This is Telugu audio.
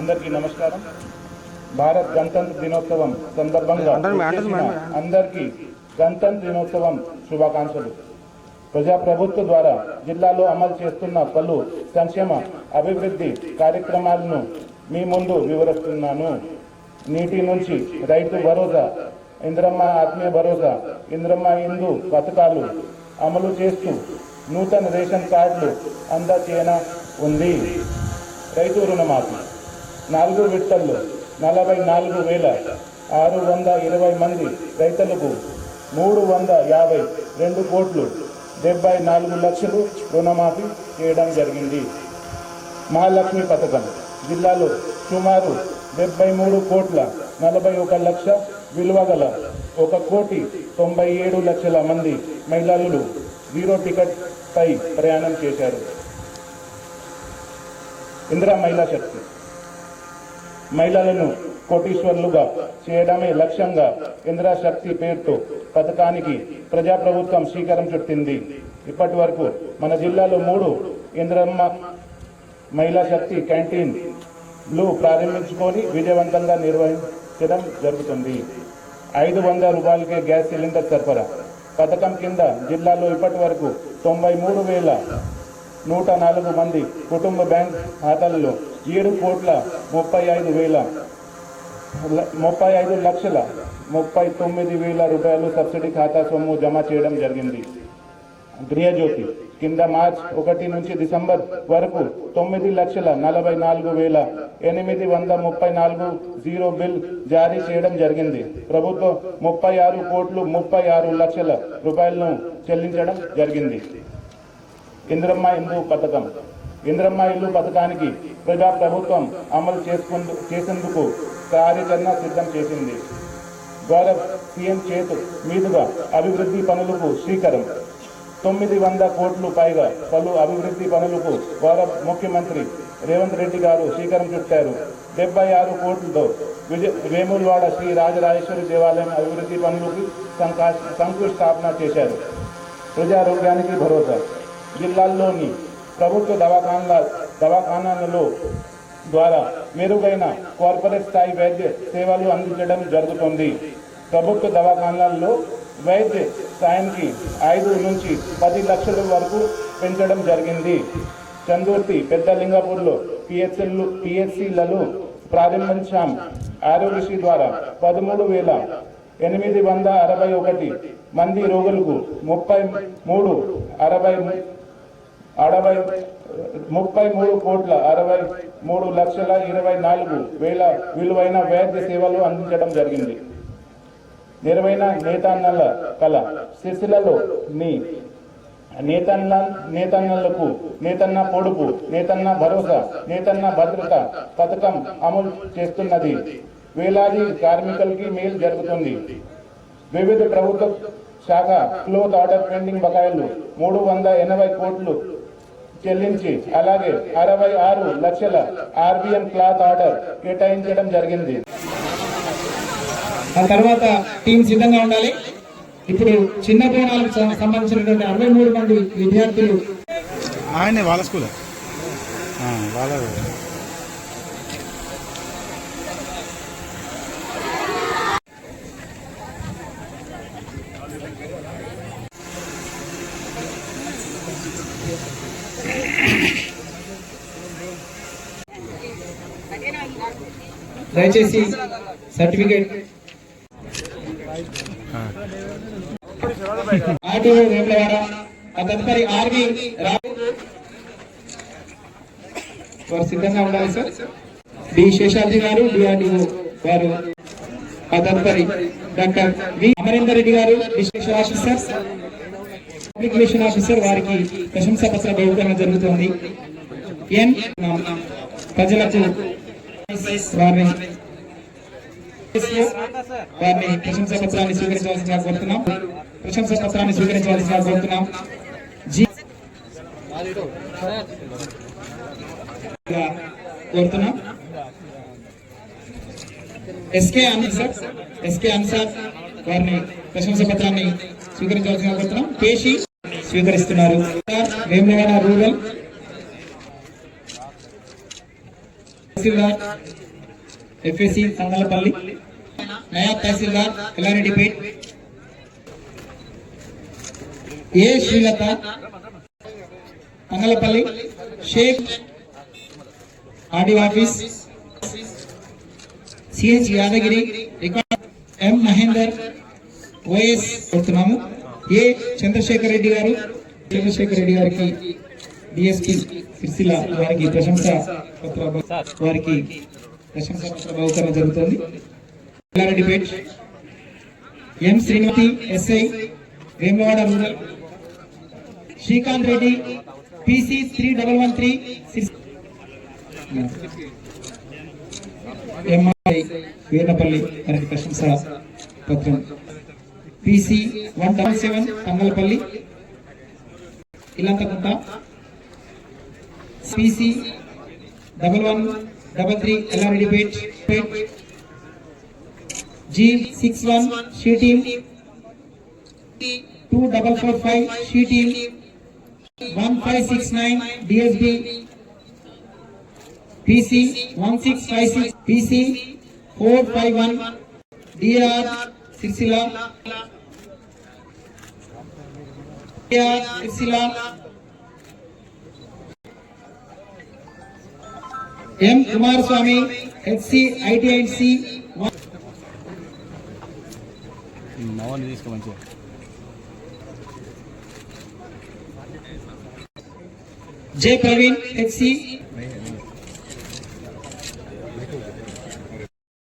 అందరికీ నమస్కారం. భారత్ గణతంత్ర దినోత్సవం సందర్భంగా అందరికీ గణతంత్ర దినోత్సవం శుభాకాంక్షలు. ప్రజాప్రభుత్వ ద్వారా జిల్లాలో అమలు చేస్తున్న పలు సంక్షేమ అభివృద్ధి కార్యక్రమాలను మీ ముందు వివరిస్తున్నాను. నీటి నుంచి రైతు భరోసా ఇంద్రమ్మ ఆత్మీయ భరోసా ఇంద్రమ్మ హిందూ పథకాలు అమలు చేస్తూ నూతన రేషన్ కార్డులు అందచేయన ఉంది. రైతు రుణమాఫీ. నాలుగు విడతల్లో నలభై నాలుగు వేల ఆరు వంద ఇరవై మంది రైతులకు మూడు వంద యాభై రెండు కోట్లు డెబ్బై నాలుగు లక్షలు రుణమాఫీ చేయడం జరిగింది. మహాలక్ష్మి పథకం జిల్లాలో సుమారు డెబ్బై మూడు కోట్ల నలభై ఒక లక్ష విలువ గల ఒక కోటి తొంభై ఏడు లక్షల మంది మహిళలు జీరో టికెట్ పై ప్రయాణం చేశారు. ఇందిరా మహిళా శక్తి మహిళలను కోటీశ్వర్లుగా చేయడమే లక్ష్యంగా ఇంద్రశక్తి పేరుతో పథకానికి ప్రజాప్రభుత్వం శ్రీకారం చుట్టింది. ఇప్పటి వరకు మన జిల్లాలో మూడు ఇంద్రమ్మ మహిళా శక్తి క్యాంటీన్లు ప్రారంభించుకొని విజయవంతంగా నిర్వహించడం జరుగుతుంది. ఐదు వందల రూపాయలకే గ్యాస్ సిలిండర్ సరఫరా. పథకం కింద జిల్లాలో ఇప్పటి వరకు తొంభై మూడు వేల నూట నాలుగు మంది కుటుంబ బ్యాంక్ ఖాతాలలో ఏడు కోట్ల ముప్పై ఐదు వేల ముప్పై ఐదు లక్షల ముప్పై తొమ్మిది వేల రూపాయలు సబ్సిడీ ఖాతా సొమ్ము జమ చేయడం జరిగింది. గృహజ్యోతి కింద మార్చ్ ఒకటి నుంచి డిసెంబర్ వరకు తొమ్మిది లక్షల నలభై నాలుగు వేల ఎనిమిది వంద ముప్పై నాలుగు జీరో బిల్ జారీ చేయడం జరిగింది. ప్రభుత్వం ముప్పై ఆరు కోట్లు ముప్పై ఆరు లక్షల రూపాయలను చెల్లించడం జరిగింది. ఇంద్రమ్మ ఇల్లు పథకం. ఇంద్రమ్మ ఇల్లు పథకానికి ప్రజా ప్రభుత్వం అమలు చేసుకుందు చేసేందుకు కార్యాచరణ సిద్ధం చేసింది. గౌరవ సీఎం చేతు మీదుగా అభివృద్ధి పనులకు శ్రీకరం. తొమ్మిది వంద కోట్లు పైగా పలు అభివృద్ధి పనులకు గౌరవ ముఖ్యమంత్రి రేవంత్ రెడ్డి గారు శ్రీకారం చుట్టారు. డెబ్బై ఆరు కోట్లతో విజయ వేములవాడ శ్రీ రాజరాజేశ్వరి దేవాలయం అభివృద్ధి పనులకు శంకా శంకుస్థాపన చేశారు. ప్రజారోగ్యానికి భరోసా. జిల్లాల్లోని ప్రభుత్వ దవాఖానాల దవాఖానాలలో ద్వారా మెరుగైన కార్పొరేట్ స్థాయి వైద్య సేవలు అందించడం జరుగుతుంది. ప్రభుత్వ దవాఖానాల్లో వైద్య స్థాయికి ఐదు నుంచి పది లక్షల వరకు పెంచడం జరిగింది. చందుర్తి పెద్దలింగాపూర్లో పిహెచ్ఎల్లు పిహెచ్సిలను ప్రారంభించాం. ఆరోగ్యశ్రీ ద్వారా పదమూడు వేల ఎనిమిది వంద అరవై ఒకటి మంది రోగులకు ముప్పై మూడు అరవై అరవై ముప్పై మూడు కోట్ల అరవై మూడు లక్షల ఇరవై నాలుగు వేల విలువైన వైద్య సేవలు అందించడం జరిగింది. నిర్వైన నేతన్నల కళ సిరిసిల్లలో నీ నేతన్న నేతన్నలకు నేతన్న పొడుపు నేతన్న భరోసా నేతన్న భద్రత పథకం అమలు చేస్తున్నది. వేలాది కార్మికులకి మేలు జరుగుతుంది. వివిధ ప్రభుత్వ శాఖ క్లోత్ ఆర్డర్ పెండింగ్ బకాయిలు మూడు వంద ఎనభై కోట్లు చెల్లించి అలాగే అరవై ఆరు లక్షల ఆర్బిఎం క్లాత్ ఆర్డర్ కేటాయించడం జరిగింది. ఆ తర్వాత టీం సిద్ధంగా ఉండాలి. ఇప్పుడు చిన్న బోనాలకు సంబంధించినటువంటి అరవై మూడు మంది విద్యార్థులు ఆయనే వాళ్ళ స్కూల్. వాళ్ళ దయచేసి సర్టిఫికేట్. ఆర్టీఓ వేములవాడ తదుపరి ఆర్మీ రావు. వారు సిద్ధంగా ఉండాలి సార్. డి శేషాద్రి గారు డిఆర్డిఓ వారు. ఆ తదుపరి డాక్టర్ వి అమరేందర్ రెడ్డి గారు విశేష ఆఫీసర్. పబ్లిక్ రిలేషన్ ఆఫీసర్ వారికి ప్రశంసా పత్ర బహుకరణ జరుగుతోంది. ఎన్. ప్రజలకు వారిని వారిని ప్రశంసా పత్రాన్ని స్వీకరించవలసిందిగా కోరుతున్నాం ప్రశంస పత్రాన్ని స్వీకరించవలసిందిగా కోరుతున్నాం కోరుతున్నాం ఎస్కే అన్సార్ ఎస్కే అన్సార్ వారిని ప్రశంస పత్రాన్ని స్వీకరించవలసిందిగా కోరుతున్నాం పేషి స్వీకరిస్తున్నారు. వేములవాడ రూరల్ తహసీల్దార్ ఎఫ్ఎస్సి సందలపల్లి నయాబ్ తహసీల్దార్ Yellareddypet A Srilatha Mangalapalli Shaik RD office CH Yadagiri M Mahender OS కోరుతున్నాము ఏ చంద్రశేఖర్ రెడ్డి గారు చంద్రశేఖర్ రెడ్డి గారికి డిఎస్పీ సిరిసిల్ల వారికి ప్రశంస పత్ర వారికి ప్రశంస పత్ర బహుకరణ జరుగుతుంది. Yellareddypet M Srimathi SI Vemawada rural Srikanth Reddy PC three double one three MI Veerapalli వారికి ప్రశంస పత్రం. PC one double seven Kangalapalli Illanthakunta PC double one double three Yellareddypet Peth G six one she team two double four five she team one five six nine DSB PC one six five six PC four five one DR Sircilla DR Sircilla M Kumaraswamy HC ITIC Mohan తీసుకో మంచిగా. J Praveen HC.